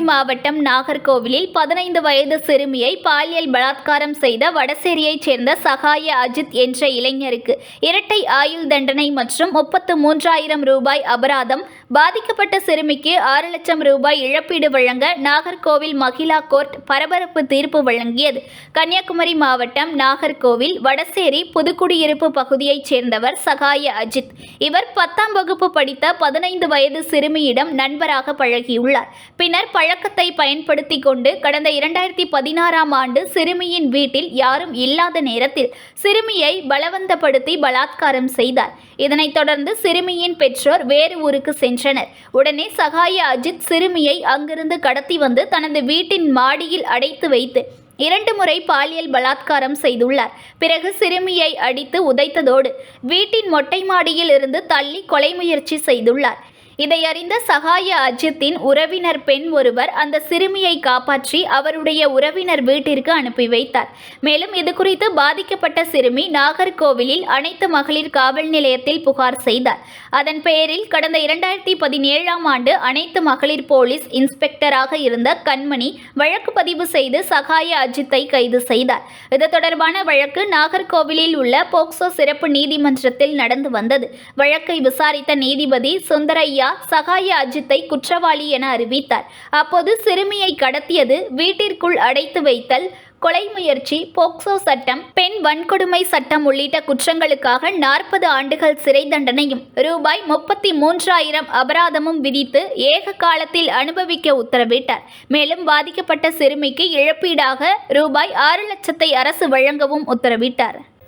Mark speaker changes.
Speaker 1: மாவட்டம் நாகர்கோவிலில் பதினைந்து வயது சிறுமியை பாலியல் பலாத்காரம் செய்த வடசேரியைச் சேர்ந்த சகாய அஜித் என்ற இளைஞருக்கு இரட்டை ஆயுள் தண்டனை மற்றும் முப்பத்து மூன்றாயிரம் ரூபாய் அபராதம் பாதிக்கப்பட்ட சிறுமிக்கு ஆறு லட்சம் ரூபாய் இழப்பீடு வழங்க நாகர்கோவில் மகிழா கோர்ட் பரபரப்பு தீர்ப்பு வழங்கியது. கன்னியாகுமரி மாவட்டம் நாகர்கோவில் வடசேரி புதுக்குடியிருப்பு பகுதியைச் சேர்ந்தவர் சகாய அஜித். இவர் பத்தாம் வகுப்பு படித்த பதினைந்து வயது சிறுமியிடம் நண்பராக பழகியுள்ளார். பின்னர் பழ பழக்கத்தை பயன்படுத்தி கொண்டு கடந்த இரண்டாயிரத்தி பதினாறாம் ஆண்டு சிறுமியின் வீட்டில் யாரும் இல்லாத நேரத்தில் சிறுமியை பலவந்தப்படுத்தி பலாத்காரம் செய்தார். இதனைத் தொடர்ந்து சிறுமியின் பெற்றோர் வேறு ஊருக்கு சென்றனர். உடனே சகாய அஜித் சிறுமியை அங்கிருந்து கடத்தி வந்து தனது வீட்டின் மாடியில் அடைத்து வைத்து இரண்டு முறை பாலியல் பலாத்காரம் செய்துள்ளார். பிறகு சிறுமியை அடித்து உதைத்ததோடு வீட்டின் மொட்டை மாடியில் இருந்து தள்ளி கொலை முயற்சி செய்துள்ளார். இதை அறிந்த சகாய அஜித்தின் உறவினர் பெண் ஒருவர் அந்த சிறுமியை காப்பாற்றி அவருடைய உறவினர் வீட்டிற்கு அனுப்பி வைத்தார். மேலும் இது குறித்து பாதிக்கப்பட்ட சிறுமி நாகர்கோவிலில் அனைத்து மகளிர் காவல் நிலையத்தில் புகார் செய்தார். அதன் பெயரில் கடந்த இரண்டாயிரத்தி பதினேழாம் ஆண்டு அனைத்து மகளிர் போலீஸ் இன்ஸ்பெக்டராக இருந்த கண்மணி வழக்கு பதிவு செய்து சகாய அஜித்தை கைது செய்தார். இது தொடர்பான வழக்கு நாகர்கோவிலில் உள்ள போக்சோ சிறப்பு நீதிமன்றத்தில் நடந்து வந்தது. வழக்கை விசாரித்த நீதிபதி சுந்தரையா சகாய அஜித்தை குற்றவாளி என அறிவித்தார். அப்போது சிறுமியை கடத்தியது வீட்டிற்குள் அடைத்து வைத்தல் கொலை முயற்சி போக்சோ சட்டம் பெண் வன்கொடுமை சட்டம் உள்ளிட்ட குற்றங்களுக்காக நாற்பது ஆண்டுகள் சிறை தண்டனையும் ரூபாய் முப்பத்தி மூன்றாயிரம் அபராதமும் விதித்து ஏக காலத்தில் அனுபவிக்க உத்தரவிட்டார். மேலும் பாதிக்கப்பட்ட சிறுமிக்கு இழப்பீடாக ரூபாய் ஆறு லட்சத்தை அரசு வழங்கவும் உத்தரவிட்டார்.